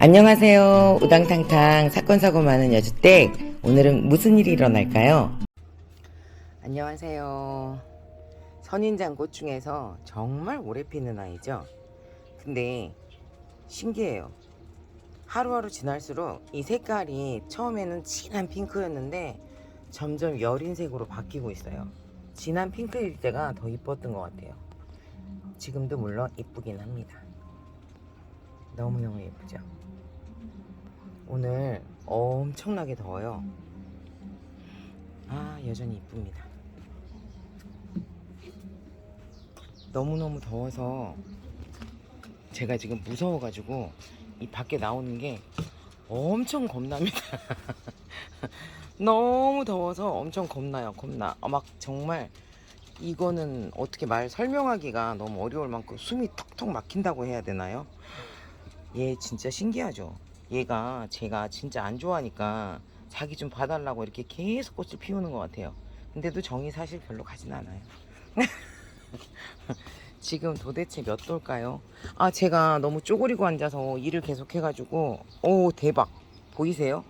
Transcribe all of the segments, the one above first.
안녕하세요. 우당탕탕 사건 사고 많은 여주댁. 오늘은 무슨 일이 일어날까요? 안녕하세요. 선인장 꽃 중에서 정말 오래 피는 아이죠. 근데 신기해요. 하루하루 지날수록 이 색깔이 처음에는 진한 핑크였는데 점점 여린 색으로 바뀌고 있어요. 진한 핑크일 때가 더 이뻤던 것 같아요. 지금도 물론 이쁘긴 합니다. 너무너무 예쁘죠? 오늘 엄청나게 더워요. 아, 여전히 이쁩니다. 너무너무 더워서 제가 지금 무서워가지고 이 밖에 나오는 게 엄청 겁납니다. 너무 더워서 엄청 겁나요, 겁나. 아, 막 정말 이거는 어떻게 말 설명하기가 너무 어려울 만큼 숨이 턱턱 막힌다고 해야 되나요? 얘 진짜 신기하죠. 얘가 제가 진짜 안 좋아하니까 자기 좀 봐달라고 이렇게 계속 꽃을 피우는 것 같아요. 근데도 정이 사실 별로 가진 않아요. 지금 도대체 몇 도일까요? 아, 제가 너무 쪼그리고 앉아서 일을 계속 해가지고, 오, 대박. 보이세요?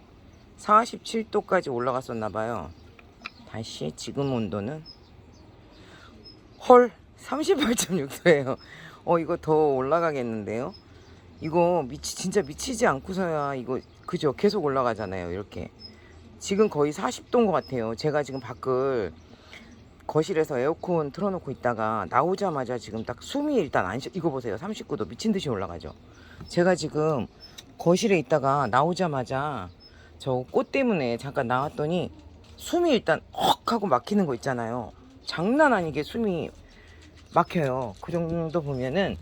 47도까지 올라갔었나봐요. 다시 지금 온도는 헐 38.6도예요. 어 이거 더 올라가겠는데요? 이거 미치 진짜 미치지 않고서야 이거 그죠? 계속 올라가잖아요. 이렇게 지금 거의 40도인 것 같아요. 제가 지금 밖을 거실에서 에어컨 틀어놓고 있다가 나오자마자 지금 딱 숨이 일단 안 쉬. 이거 보세요. 39도 미친 듯이 올라가죠. 제가 지금 거실에 있다가 나오자마자 저 꽃 때문에 잠깐 나왔더니 숨이 일단 헉 하고 막히는 거 있잖아요. 장난 아니게 숨이 막혀요. 그 정도 보면은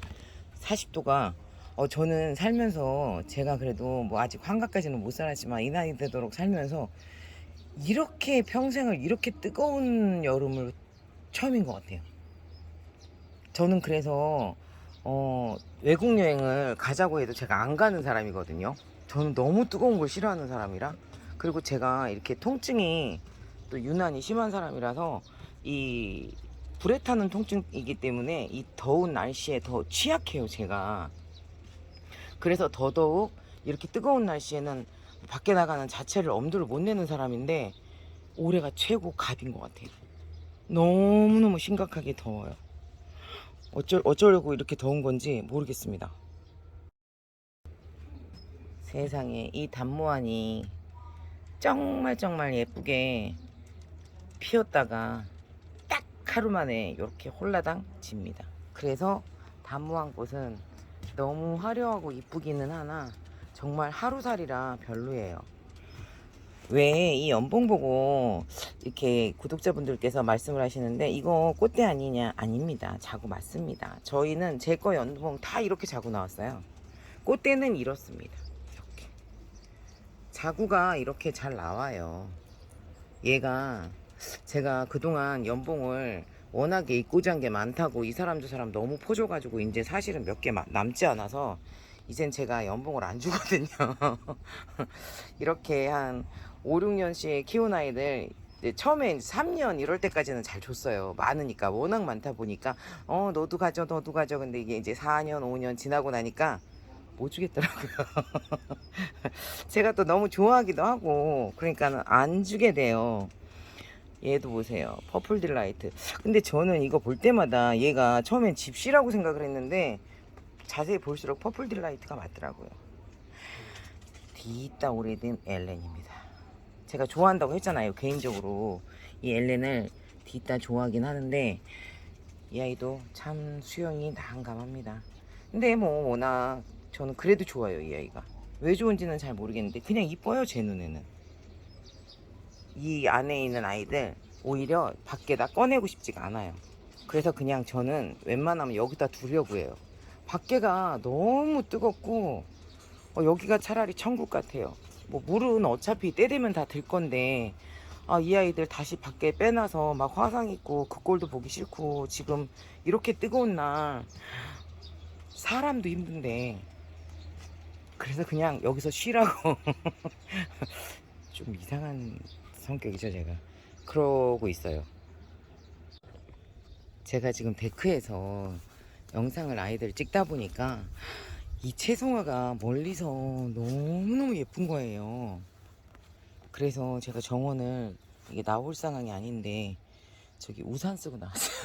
40도가 어 저는 살면서 제가 그래도 뭐 아직 환갑까지는 못 살았지만 이 나이 되도록 살면서 이렇게 평생을 이렇게 뜨거운 여름을 처음인 것 같아요. 저는 그래서 어 외국 여행을 가자고 해도 제가 안 가는 사람이거든요. 저는 너무 뜨거운 걸 싫어하는 사람이라 그리고 제가 이렇게 통증이 또 유난히 심한 사람이라서 이 불에 타는 통증이기 때문에 이 더운 날씨에 더 취약해요 제가 그래서 더더욱 이렇게 뜨거운 날씨에는 밖에 나가는 자체를 엄두를 못 내는 사람인데 올해가 최고 갑인 것 같아요. 너무너무 심각하게 더워요. 어쩔, 어쩌려고 이렇게 더운 건지 모르겠습니다. 세상에 이 단무하니 정말 정말 예쁘게 피었다가 딱 하루 만에 이렇게 홀라당 집니다. 그래서 단무한 꽃은 너무 화려하고 이쁘기는 하나 정말 하루살이라 별로예요. 왜 이 연봉 보고 이렇게 구독자분들께서 말씀을 하시는데 이거 꽃대 아니냐? 아닙니다. 자고 맞습니다. 저희는 제 거 연봉 다 이렇게 자고 나왔어요. 꽃대는 이렇습니다. 이렇게. 자구가 이렇게 잘 나와요. 얘가 제가 그동안 연봉을 워낙에 입고자 게 많다고 이 사람 저 사람 너무 퍼줘가지고 이제 사실은 몇 개 남지 않아서 이젠 제가 연봉을 안 주거든요. 이렇게 한 5, 6년씩 키운 아이들 처음에 3년 이럴 때까지는 잘 줬어요. 많으니까 워낙 많다 보니까 어 너도 가져 너도 가져 근데 이게 이제 4년 5년 지나고 나니까 못 주겠더라고요. 제가 또 너무 좋아하기도 하고 그러니까 안 주게 돼요. 얘도 보세요. 퍼플 딜라이트. 근데 저는 이거 볼 때마다 얘가 처음엔 집시라고 생각을 했는데 자세히 볼수록 퍼플 딜라이트가 맞더라고요. 뒤있다 오래된 엘렌입니다. 제가 좋아한다고 했잖아요. 개인적으로 이 엘렌을 뒤있다 좋아하긴 하는데 이 아이도 참 수영이 난감합니다. 근데 뭐 워낙 저는 그래도 좋아요 이 아이가. 왜 좋은지는 잘 모르겠는데 그냥 이뻐요 제 눈에는. 이 안에 있는 아이들 오히려 밖에다 꺼내고 싶지가 않아요. 그래서 그냥 저는 웬만하면 여기다 두려고 해요. 밖에가 너무 뜨겁고 어, 여기가 차라리 천국 같아요. 뭐 물은 어차피 때 되면 다 들 건데 아, 이 아이들 다시 밖에 빼놔서 막 화상 있고 그 꼴도 보기 싫고 지금 이렇게 뜨거운 날 사람도 힘든데 그래서 그냥 여기서 쉬라고 좀 이상한 성격이죠 제가 그러고 있어요 제가 지금 데크에서 영상을 아이들 찍다 보니까 이 채송화가 멀리서 너무너무 예쁜 거예요. 그래서 제가 정원을 이게 나올 상황이 아닌데 저기 우산 쓰고 나왔어요.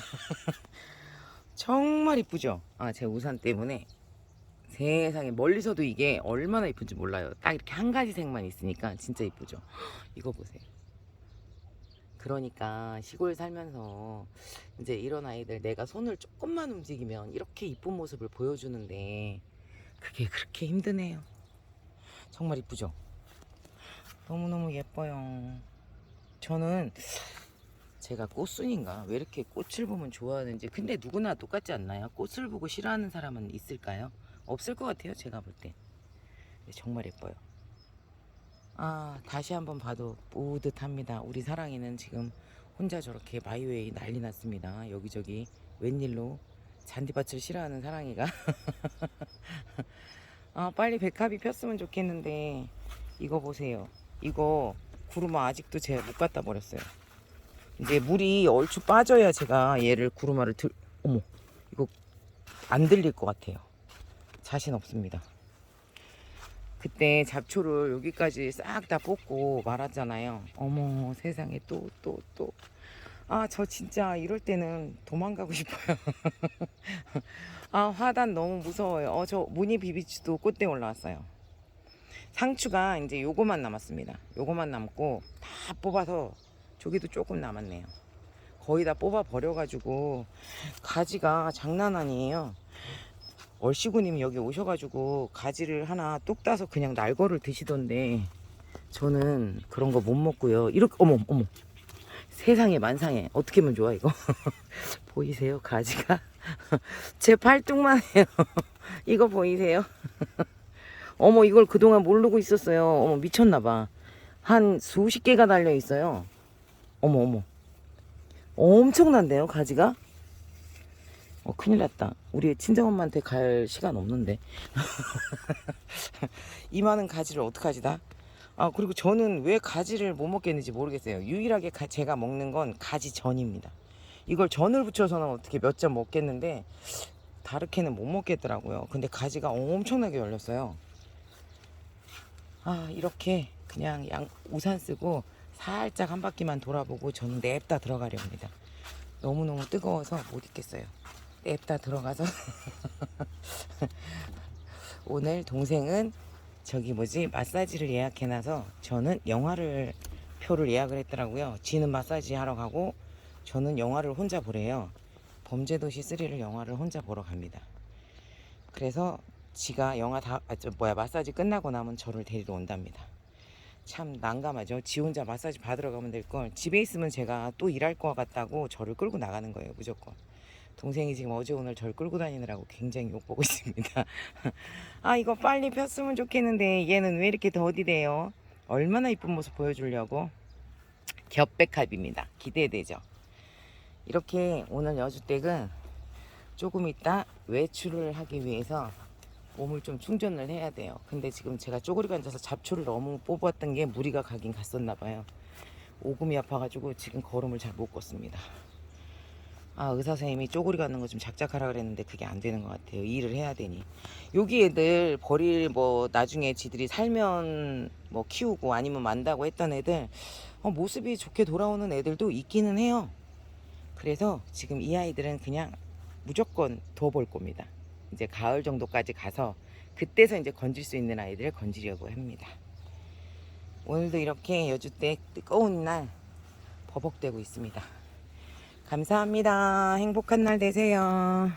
정말 이쁘죠? 아, 제 우산 때문에 세상에 멀리서도 이게 얼마나 이쁜지 몰라요. 딱 이렇게 한 가지 색만 있으니까 진짜 이쁘죠? 이거 보세요. 그러니까 시골 살면서 이제 이런 아이들 내가 손을 조금만 움직이면 이렇게 이쁜 모습을 보여주는데 그게 그렇게 힘드네요. 정말 이쁘죠? 너무너무 예뻐요. 저는 제가 꽃순인가 왜 이렇게 꽃을 보면 좋아하는지 근데 누구나 똑같지 않나요? 꽃을 보고 싫어하는 사람은 있을까요? 없을 것 같아요 제가 볼 때. 정말 예뻐요. 아 다시 한번 봐도 뿌듯합니다. 우리 사랑이는 지금 혼자 저렇게 마이웨이 난리 났습니다. 여기저기 웬일로 잔디밭을 싫어하는 사랑이가 아 빨리 백합이 폈으면 좋겠는데 이거 보세요. 이거 구루마 아직도 제가 못 갖다 버렸어요. 이제 물이 얼추 빠져야 제가 얘를 구루마를 들 어머 이거 안 들릴 것 같아요. 자신 없습니다. 그때 잡초를 여기까지 싹 다 뽑고 말았잖아요. 어머 세상에 또 또 또. 아 저 진짜 이럴 때는 도망가고 싶어요. 아 화단 너무 무서워요. 어 저 무늬 비비치도 꽃대 올라왔어요. 상추가 이제 요거만 남았습니다. 요거만 남고 다 뽑아서 저기도 조금 남았네요. 거의 다 뽑아 버려가지고 가지가 장난 아니에요. 얼씨구님 여기 오셔가지고 가지를 하나 뚝 따서 그냥 날거를 드시던데 저는 그런 거 못 먹고요. 이렇게 어머 어머 세상에 만상에 어떻게 하면 좋아 이거 보이세요 가지가 제 팔뚝만 해요. 이거 보이세요? 어머 이걸 그동안 모르고 있었어요. 어머 미쳤나봐. 한 수십 개가 달려 있어요. 어머 어머 엄청난데요 가지가? 어 큰일 났다. 우리 친정엄마한테 갈 시간 없는데 이 많은 가지를 어떡하지 다? 아 그리고 저는 왜 가지를 못 먹겠는지 모르겠어요. 유일하게 가- 제가 먹는 건 가지 전입니다. 이걸 전을 부쳐서는 어떻게 몇 점 먹겠는데 다르게는 못 먹겠더라고요. 근데 가지가 엄청나게 열렸어요. 아 이렇게 그냥 양 우산 쓰고 살짝 한 바퀴만 돌아보고 저는 냅다 들어가려 합니다. 너무너무 뜨거워서 못 있겠어요. 냅다 들어가서 오늘 동생은 저기 뭐지 마사지를 예약해놔서 저는 영화를 표를 예약을 했더라고요. 지는 마사지 하러 가고 저는 영화를 혼자 보래요. 범죄도시 3를 영화를 혼자 보러 갑니다. 그래서 지가 영화 다, 아, 저 뭐야, 마사지 끝나고 나면 저를 데리러 온답니다. 참 난감하죠. 지 혼자 마사지 받으러 가면 될 걸. 집에 있으면 제가 또 일할 것 같다고 저를 끌고 나가는 거예요, 무조건. 동생이 지금 어제 오늘 절 끌고 다니느라고 굉장히 욕보고 있습니다. 아, 이거 빨리 폈으면 좋겠는데 얘는 왜 이렇게 더디돼요? 얼마나 이쁜 모습 보여주려고. 겹백합입니다. 기대되죠? 이렇게 오늘 여주댁은 조금 있다 외출을 하기 위해서 몸을 좀 충전을 해야 돼요. 근데 지금 제가 쪼그리고 앉아서 잡초를 너무 뽑았던 게 무리가 가긴 갔었나 봐요. 오금이 아파가지고 지금 걸음을 잘 못 걷습니다. 아 의사 선생님이 쪼그리 가는 거 좀 작작하라 그랬는데 그게 안 되는 것 같아요. 일을 해야 되니. 여기 애들 버릴 뭐 나중에 지들이 살면 뭐 키우고 아니면 만다고 했던 애들 어, 모습이 좋게 돌아오는 애들도 있기는 해요. 그래서 지금 이 아이들은 그냥 무조건 둬볼 겁니다. 이제 가을 정도까지 가서 그때서 이제 건질 수 있는 아이들을 건지려고 합니다. 오늘도 이렇게 여주댁 뜨거운 날 버벅대고 있습니다. 감사합니다. 행복한 날 되세요.